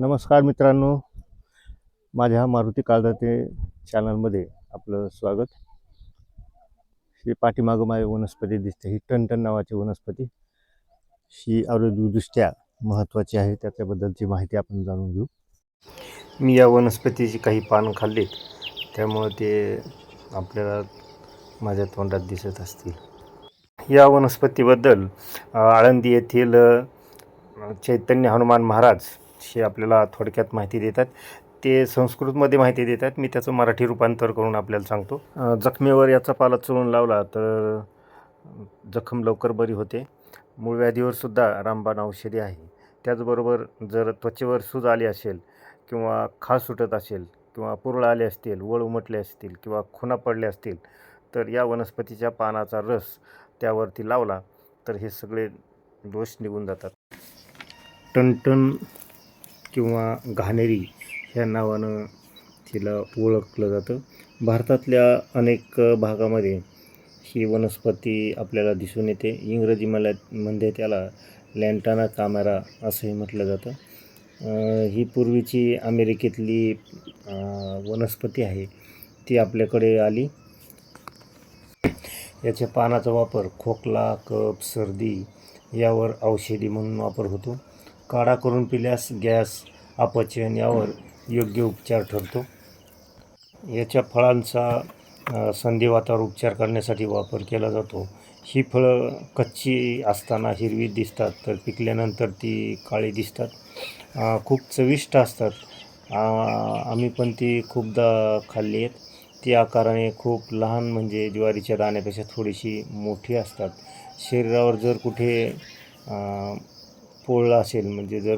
नमस्कार मित्रांनो. माझ्या मारुती काळदाते चॅनलमध्ये आपलं स्वागत. ही पाठीमागं माझी वनस्पती दिसते. ही टनटन नावाची वनस्पती. ही आरोग्यदृष्ट्या महत्त्वाची आहे. त्याच्याबद्दलची माहिती आपण जाणून घेऊ. मी या वनस्पतीची काही पानं खाल्लीत. त्यामुळं ते आपल्याला माझ्या तोंडात दिसत असतील. या वनस्पतीबद्दल आळंदी येथील चैतन्य हनुमान महाराज हे आपल्याला थोडक्यात माहिती देतात. ते संस्कृतमध्ये माहिती देतात. मी त्याचं मराठी रूपांतर करून आपल्याला सांगतो. जखमेवर याचा पाला चोळून लावला तर जखम लवकर बरी होते. मूळ व्याधीवर सुद्धा रामबाण औषधी आहे. त्याचबरोबर जर त्वचेवर सूज आली असेल किंवा खास सुटत असेल किंवा पुरळ आले असतील वळ उमटले असतील किंवा खुणा पडले असतील तर या वनस्पतीच्या पानाचा रस त्यावरती लावला तर हे सगळे दोष निघून जातात. टनटन किंवा घाणेरी ह्या नावानं तिला ओळखलं जातं. भारतातल्या अनेक भागामध्ये ही वनस्पती आपल्याला दिसून येते. इंग्रजी मला म्हणजे त्याला लँटाना कामेरा असंही म्हटलं जातं. ही पूर्वीची अमेरिकेतली वनस्पती आहे. ती आपल्याकडे आली. याच्या पानाचा वापर खोकला कप सर्दी यावर औषधी म्हणून वापर होतो. काढा करून पिल्यास गॅस अपचन यावर योग्य उपचार ठरतो. याच्या फळांचा संधिवातावर उपचार करण्यासाठी वापर केला जातो. ही फळं कच्ची असताना हिरवी दिसतात तर पिकल्यानंतर ती काळी दिसतात. खूप चविष्ट असतात. आम्ही पण ती खूपदा खाल्ली आहेत. ती आकाराने खूप लहान म्हणजे ज्वारीच्या दाण्यापेक्षा थोडीशी मोठी असतात. शरीरावर जर कुठे अ, पोळला असेल म्हणजे जर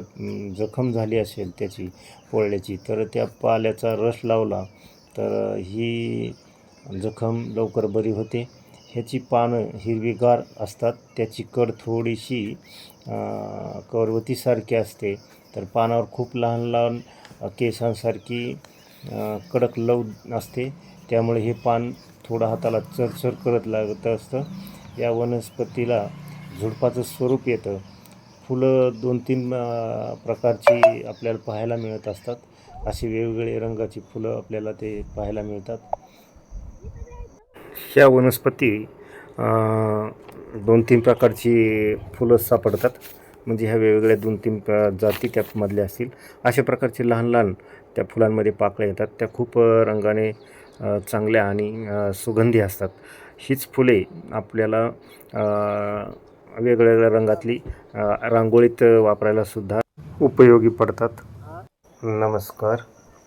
जखम झाली असेल त्याची पोळल्याची तर त्या पाल्याचा रस लावला तर ही जखम लवकर बरी होते. ह्याची पानं हिरवीगार असतात त्याची कड थोडीशी करवतीसारखी असते तर पानावर खूप लहान लहान केसांसारखी कडक लव असते. त्यामुळे हे पान थोडं हाताला चरचर करत लागत असतं. या वनस्पतीला झुडपाचं स्वरूप येतं. फुलं दोन तीन प्रकारची आपल्याला पाहायला मिळत असतात. अशी वेगवेगळे रंगाची फुलं आपल्याला ते पाहायला मिळतात. ह्या वनस्पती दोन तीन प्रकारची फुलं सापडतात. म्हणजे ह्या वेगवेगळ्या दोन तीन प्र जाती त्यामधल्या असतील. अशा प्रकारचे लहान लहान त्या फुलांमध्ये पाकळ्या येतात. त्या खूप रंगाने चांगल्या आणि सुगंधी असतात. हीच फुले आपल्याला वेगवेगळ्या रंगातली रांगोळीत वापरायला सुद्धा उपयोगी पडतात. नमस्कार.